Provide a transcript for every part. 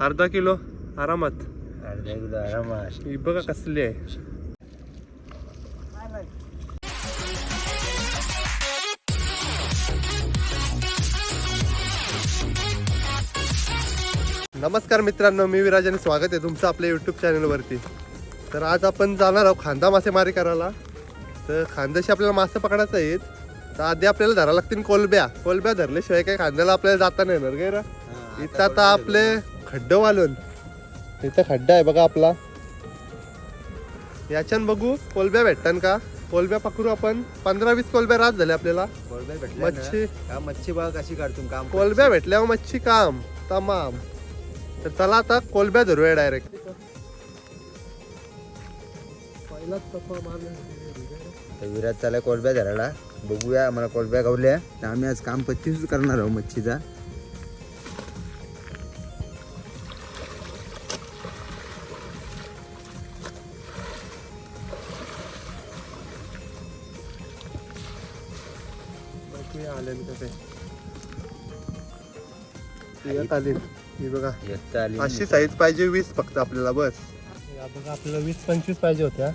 अर्धा किलो आरामात. अर्धा किलो आरामात. ही बघा कसली आहे. नमस्कार मित्रांनो मी विराज आणि स्वागत आहे तुमचं आपल्या युट्यूब चॅनलवरती तर आज आपण जाणार आहोत खांदा मासेमारी करायला. तर खांद्याशी आपल्याला मासे पकडायचं आहेत. तर आधी आपल्याला धरावं लागतील कोलब्या. कोलब्या धरल्याशिवाय काय खांद्याला आपल्याला जाता नाही येणार काय रे? इथं आता आपले खड्ड वालून. इथं खड्डा आहे बघा आपला. याच्यान बघू कोलब्या भेटतात का? कोलब्या पकडू आपण पंधरा वीस कोलब्या रात झाल्या आपल्याला. कोलब्या भेटल्या मच्छी. मच्छी बघा कशी काढतो काम कोलब्या भेटल्यावर मच्छी काम. तमाम. तर चला आता कोलब्या धरूया डायरेक्ट तर विराट कोलब्या धरायला. बघूया आम्हाला कोलब्या गावल्या तर आम्ही आज काम पच्चीस करणार आहोत मच्छीचा. ही बघा. येत आली. अशी साईज पाहिजे वीस फक्त आपल्याला बस. बघा आपल्याला वीस पंचवीस पाहिजे होत्या.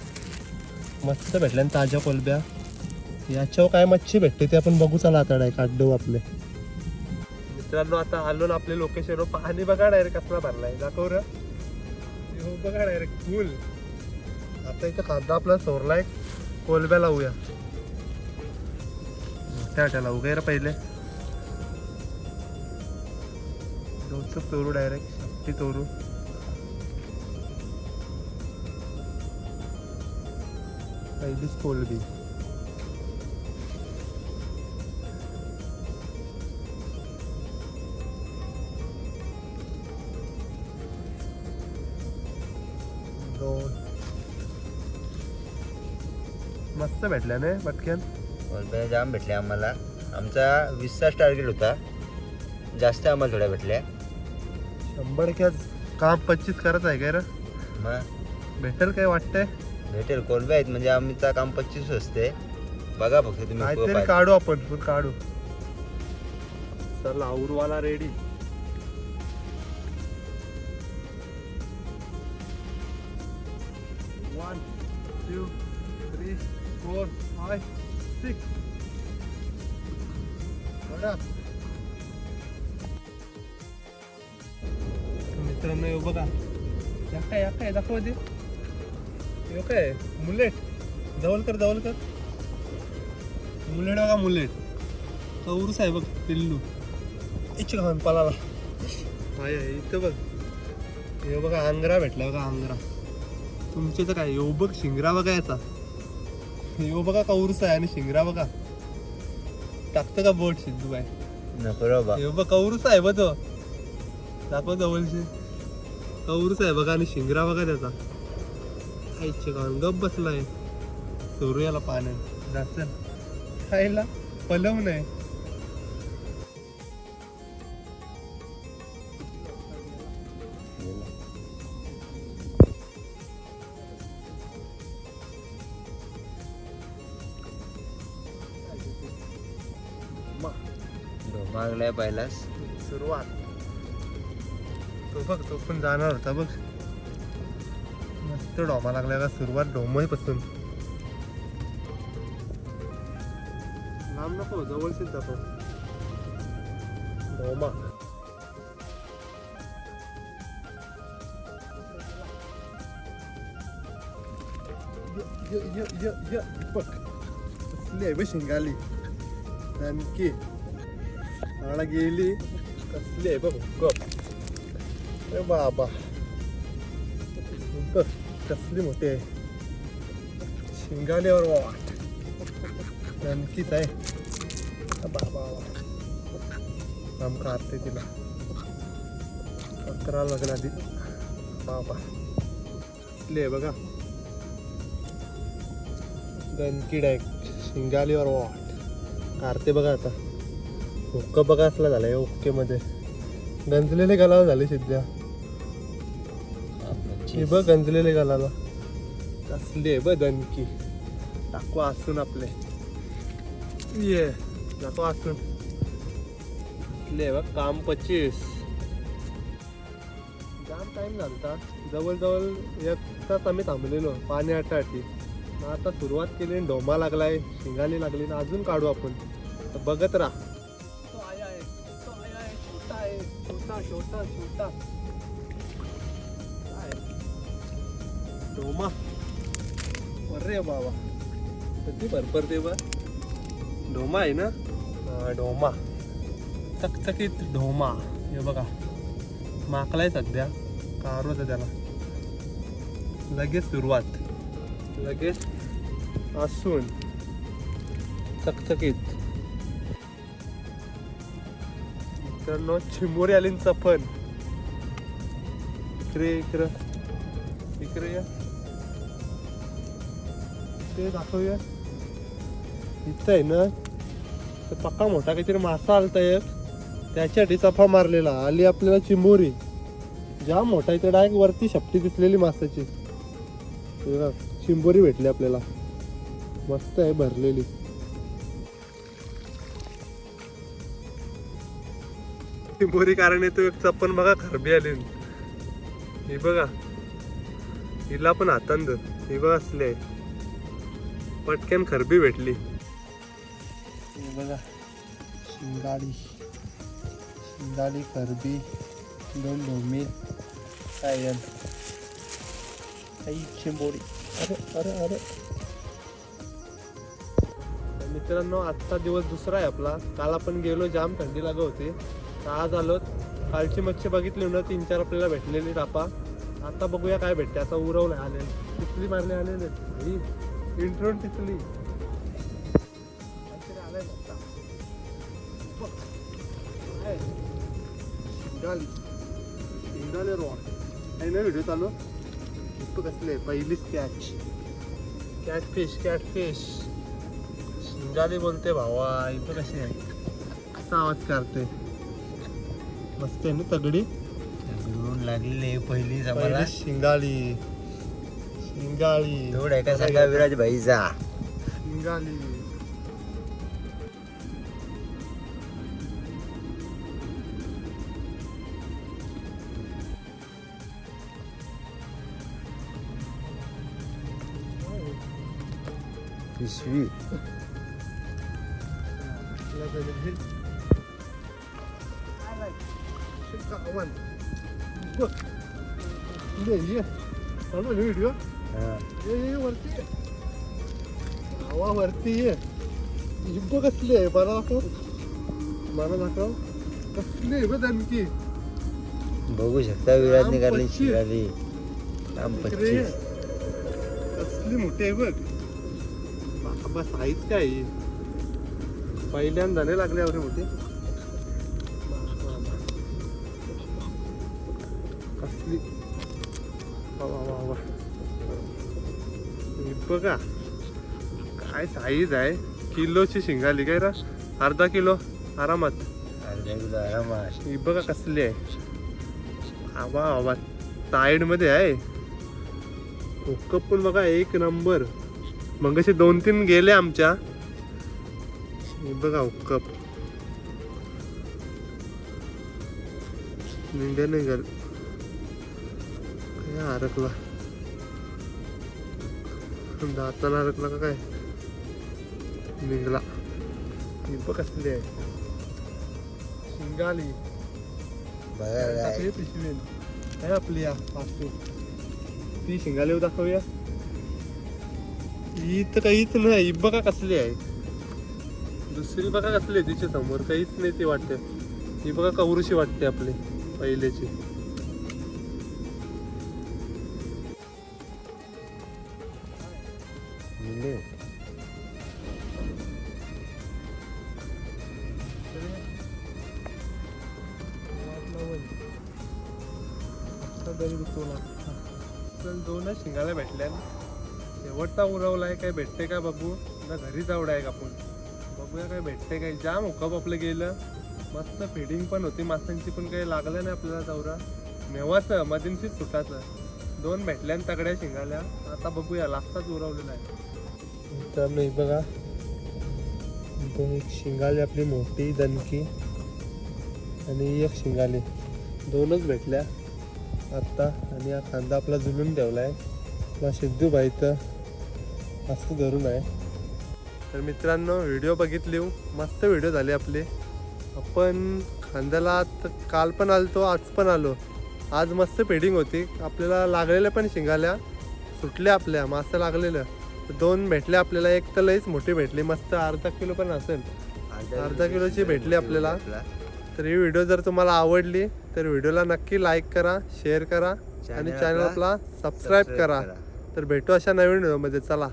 मस्त भेटल्या ना ताज्या कोलब्या. याच्यावर काय मच्छी भेटते ते आपण बघू चला आता डायरेक्ट अड्डू आपले. मित्रांनो आता आलो ना आपले लोकेशन पाणी बघा डायरेक्ट कसला भरलाय. दाखव रे. हो, बघा डायरेक्ट फुल आता इथं कांदा आपला सोरलाय. कोलब्या लावूया. त्या लावू काय रे पहिले. डोचक तोरू डायरेक्ट शक्ती तोरू. पहिलीच कोलबी. मस्त भेटल्या ना पटकन. कोलब्या जाम भेटल्या आम्हाला. आमचा वीसचा टार्गेट होता. जास्त आम्हाला थोड्या भेटल्या. शंभर क्या काम पच्चीस करत आहे काय रे? मग? भेटेल काय वाटतंय? भेटेल. कोलब्या आहेत म्हणजे आमचा काम पच्चीस असते. बघा फक्त तुम्ही काहीतरी खूप आहे. काढू आपण पण काढू. चला औरवाला ready one two three four five six मित्रांनो हे बघा. या काय या काय? दाखवा दे हे काय? मुलेट जवळ कर जवळ कर. मुलेट बघा मुलेट कौरूस आहे बघ पिल्लू. इच्छा घालून पलाला हाय हाय, इथं बघ. हे बघा आंग्रा भेटला बघा आंग्रा तुमचे तर काय येऊ बघ शिंगरा बघा याचा. येऊ बघा कौरूस आहे आणि शिंगरा बघा. टाकतं का बोट सिद्धू बाय नको रे बा हे बघ कौरूस आहे बघ तो. दाखव जवळशी. कौरूस आहे बघा आणि शिंगरा बघा त्याचा. आईचे खाऊन. गप बसलाय. सूर्याला पाण्यात. जास्त. खायला पलव नाही. मागलाय पाहिलास सुरुवात. तो बघ तो पण जाणार होता बघ. मस्त डोमा लागला का सुरुवात डोमही पासून लांब नको जवळशीच जातो. डोमा. य- य- य- य- य. बघ. कसली आहे बघ शिंगाली. आणखी. आळा गेली कसली आहे बघ गप अरे बाबा बघ कसली मोठी आहे शिंगाल्यावर वाट ननकीच आहे बाबा आमका आरते तिला अकरा लग्न आधी बाबा कसली आहे बघा दणकीड आहे शिंगालीवर वाट कारते बघा आता हुक्का बघा असला झाला आहे मध्ये गंजलेले गलाव झाले सिद्ध्या. हे बघ गंजलेले गलाला. कसली आहे बघ दणकी. टाकू असून आपले. ये टाकू असून. कसले बघ काम पच्चीस. जाम टाईम झालता. जवळजवळ एक तास आम्ही थांबलेलो पाणी आटाटी आता सुरुवात केली डोमा लागलाय शिंगाली लागली. ना अजून काढू आपण. तर बघत राहा. छोटा छोटा छोटा अरे बाबा. किती भरपर ते बा ढोमा आहे ना? डोमा. ढोमा चकचकीत ढोमा हे बघा. माकलाय सध्या. कार होतं त्याला. लगेच सुरुवात. लगेच असून. चकचकीत. मित्रांनो चिंबोरी आली न चपन इकडे इकडं. इकडे या. ते दाखवूया. इथं आहे ना तर पक्का मोठा काहीतरी मासा आलता एक. त्याच्यासाठी चफा मारलेला. आली आपल्याला चिंबोरी ज्या मोठा इथे डायरेक्ट वरती शपटी दिसलेली मासाची चिंबोरी भेटली आपल्याला. मस्त आहे भरलेली. चिंबोरी कारण येतो चप्पन बघा खरबी आली. ही बघा. हिला पण हातांद. ही बघा असली. आहे पटक्यान खरबी भेटली. हे बघा. शिंगाडी. शिंगाडी खरबी दोन ढोमी. सायन काही चिंबोरी अरे अरे अरे. मित्रांनो आजचा दिवस दुसरा आहे आपला. काल आपण गेलो जाम थंडी लागत होती. तर आज आलो. कालची मच्छी बघितली ना तीन चार आपल्याला भेटलेली टापा आता बघूया काय भेटते. आता उरवलं आले तिथली मारली आलेले. इंट्रोन तिथली आहे. शिंगाले. रॉड ना व्हिडिओ चालू. कसले? पहिलीच catch cat fish catfish शिंगाली बोलते भावा इथं कशी आहे कसा आवाज काढते मस्त आहे ना तगडी दुरून लागलेले पहिली पहिली आम्हाला शिंगाळी शिंगाळी धूड आहे का सांगा विराज भाईचा शिंगाली पिशवी व्हिडिओ हा. ये वरती. हवा वरती ये इब्ब कसली आहे मला दाखव मला दाखव कसली आहे बघ आणखी बघू शकता काढली पच्चीस. शिराली ये. पच्चीस कसली मोठी आहे बघ बाबा साईज काय आहे? पहिल्यांदा नाही लागले एवढी मोठी. कसली? बघा. काय साईज आहे? किलोची शिंगाली काय रा? अर्धा किलो? आरामात. ही बघा कसली आहे. आवा आवा साईडमध्ये आहे. हुक्कप पण बघा एक नंबर मग असे दोन तीन गेले आमच्या. हे बघा हुक्कप निघ्या निघाल काय अडकला दाताला अडकला का काय निघला ही बघ कसली आहे शिंगाली बघा काय टाकली पिशवीन काय आपली या पाचशे ती शिंगाले दाखवूया ही तर काहीच नाही ही बघा कसली आहे दुसरी बघा कसली तिच्या समोर. काहीच नाही ती वाटते. ही बघा कवरुशी वाटते आपली पहिल्याची. दोनच शिंगाला भेटल्या शेवटचा उरवलाय काय भेटते का बघू ना घरी जावडा आहे आपण? बघूया काय भेटते काय. जाम हुकप आपलं गेलं. मस्त फिडिंग पण होती. माशांची पण काही लागलं नाही आपल्याला चौरा मेवाचं मधींशीच सुटाचं दोन भेटल्या आणि तगड्या शिंगाल्या. आता बघूया लास्टाच उरवलेला आहे. तर नाही बघा. दोन एक शिंगाली आपली मोठी दणकी. आणि एक शिंगाली. दोनच भेटल्या. आत्ता आणि हा खांदा आपला जुलून ठेवला आहे आपला सिद्धू भाई तर धरून आहे. तर मित्रांनो व्हिडिओ बघितली मस्त व्हिडिओ झाले आपले. आपण खांद्याला काल पण आलतो आज पण आलो. आज मस्त पेडिंग होती. आपल्याला लागलेल्या पण शिंगाल्या. सुटल्या आपल्या मस्त लागलेलं तर दोन भेटले आपल्याला एक तर लईच मोठी भेटली. मस्त अर्धा किलो पण असेल. अर्धा किलोची भेटली आपल्याला. तर ही व्हिडिओ जर तुम्हाला आवडली तर व्हिडिओला नक्की लाईक करा शेअर करा. आणि चॅनल आपला सबस्क्राईब करा. तर भेटू अशा नवीन व्हिडिओमध्ये. चला.